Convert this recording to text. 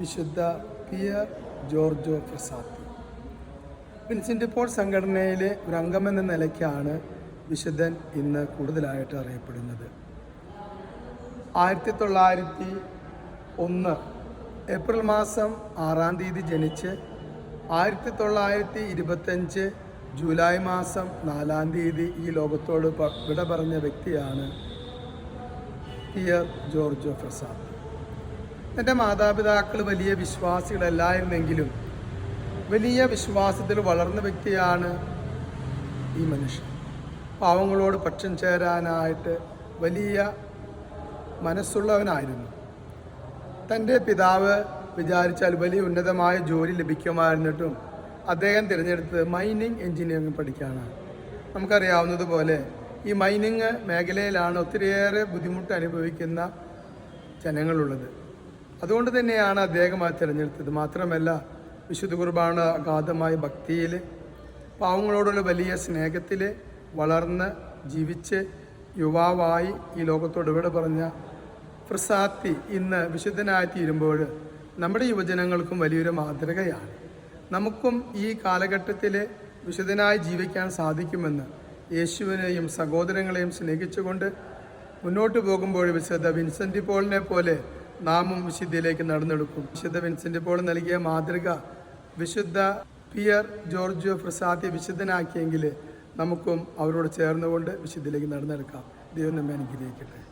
വിശുദ്ധ Pier Giorgio Frassati Vincent Paul സംഘടനയിലെ ഒരു അംഗമെന്ന നിലയ്ക്കാണ് വിശുദ്ധൻ ഇന്ന് കൂടുതലായിട്ട് അറിയപ്പെടുന്നത്. ആയിരത്തി തൊള്ളായിരത്തി ഒന്ന് ഏപ്രിൽ മാസം ആറാം തീയതി ജനിച്ച് ആയിരത്തി തൊള്ളായിരത്തി ഇരുപത്തഞ്ച് ജൂലൈ മാസം നാലാം തീയതി ഈ ലോകത്തോട് വിട പറഞ്ഞ വ്യക്തിയാണ് പിയർ ജോർജോ പ്രസാദ് എന്റെ മാതാപിതാക്കൾ വലിയ വിശ്വാസികളല്ലായിരുന്നെങ്കിലും വലിയ വിശ്വാസത്തിൽ വളർന്ന വ്യക്തിയാണ് ഈ മനുഷ്യൻ. പാവങ്ങളോട് പക്ഷം ചേരാനായിട്ട് വലിയ മനസ്സുള്ളവനായിരുന്നു. തന്റെ പിതാവ് വിചാരിച്ചാൽ വലിയ ഉന്നതമായ ജോലി ലഭിക്കുമായിരുന്നിട്ടും അദ്ദേഹം തിരഞ്ഞെടുത്തത് മൈനിങ് എഞ്ചിനീയറിംഗ് പഠിക്കാനാണ് നമുക്കറിയാവുന്നതുപോലെ ഈ മൈനിങ് മേഖലയിലാണ് ഒത്തിരിയേറെ ബുദ്ധിമുട്ട് അനുഭവിക്കുന്ന ജനങ്ങളുള്ളത്. അതുകൊണ്ട് തന്നെയാണ് അദ്ദേഹം അത് തിരഞ്ഞെടുത്തത്. മാത്രമല്ല വിശുദ്ധ കുർബാന അഗാധമായ ഭക്തിയിൽ പാവങ്ങളോടുള്ള വലിയ സ്നേഹത്തിൽ വളർന്ന് ജീവിച്ച് യുവാവായി ഈ ലോകത്തോട് ഇവിടെ പറഞ്ഞ പ്രസാത്തി ഇന്ന് വിശുദ്ധനായി തീരുമ്പോൾ നമ്മുടെ യുവജനങ്ങൾക്കും വലിയൊരു മാതൃകയാണ്. നമുക്കും ഈ കാലഘട്ടത്തിൽ വിശുദ്ധനായി ജീവിക്കാൻ സാധിക്കുമെന്ന് യേശുവിനെയും സഹോദരങ്ങളെയും സ്നേഹിച്ചുകൊണ്ട് മുന്നോട്ട് പോകുമ്പോൾ വിശുദ്ധ വിൻസെന്റ് പോളിനെ പോലെ നാമും വിശുദ്ധിയിലേക്ക് നടന്നെടുക്കും. വിശുദ്ധ വിൻസെന്റ് പോൾ നൽകിയ മാതൃക വിശുദ്ധ പിയർ ജോർജിയോ പ്രസാദി വിശുദ്ധനാക്കിയെങ്കിൽ നമുക്കും അവരോട് ചേർന്നുകൊണ്ട് വിശുദ്ധിയിലേക്ക് നടന്നെടുക്കാം. ദൈവം നമ്മെ അനുഗ്രഹിക്കട്ടെ.